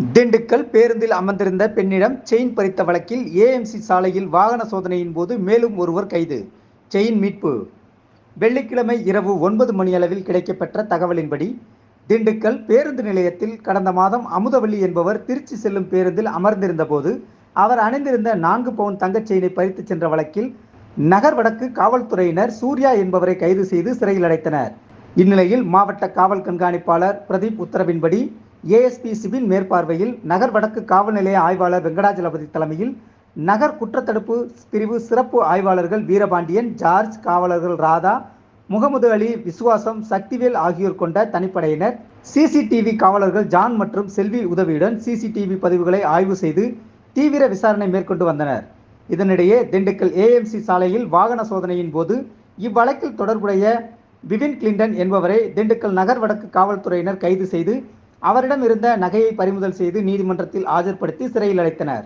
திண்டுக்கல் பேருந்தில் அமர்ந்திருந்த பெண்ணிடம் செயின் பறித்த வழக்கில் ஏஎம்சி சாலையில் வாகன சோதனையின் போது மேலும் ஒருவர் கைது. செயின் மீட்பு. வெள்ளிக்கிழமை இரவு ஒன்பது மணியளவில் கிடைக்கப்பெற்ற தகவலின்படி திண்டுக்கல் பேருந்து நிலையத்தில் கடந்த மாதம் அமுதவள்ளி என்பவர் திருச்சி செல்லும் பேருந்தில் அமர்ந்திருந்த போது அவர் அணிந்திருந்த நான்கு பவுன் தங்கச் செயினை பறித்துச் சென்ற வழக்கில் நகர் வடக்கு காவல்துறையினர் சூர்யா என்பவரை கைது செய்து சிறையில் அடைத்தனர். இந்நிலையில் மாவட்ட காவல் கண்காணிப்பாளர் பிரதீப் உத்தரவின்படி ஏஎஸ்பி சிபின் மேற்பார்வையில் நகர் வடக்கு காவல் நிலைய ஆய்வாளர் வெங்கடாஜலபதி தலைமையில் நகர் குற்றத்தடுப்பு பிரிவு சிறப்பு ஆய்வாளர்கள் வீரபாண்டியன் ஜார்ஜ் காவலர்கள் ராதா முகமது அலி விசுவாசம் சக்திவேல் ஆகியோர் கொண்ட தனிப்படையினர். சிசிடிவி காவலர்கள் ஜான் மற்றும் செல்வி உதவியுடன் சிசிடிவி பதிவுகளை ஆய்வு செய்து தீவிர விசாரணை மேற்கொண்டு வந்தனர். இதனிடையே திண்டுக்கல் ஏஎம்சி சாலையில் வாகன சோதனையின் போது இவ்வழக்கில் தொடர்புடைய விவின் கிளின்டன் என்பவரை திண்டுக்கல் நகர் வடக்கு காவல்துறையினர் கைது செய்து அவரிடம் இருந்த நகையை பறிமுதல் செய்து நீதிமன்றத்தில் ஆஜர்படுத்தி சிறையில் அடைத்தனர்.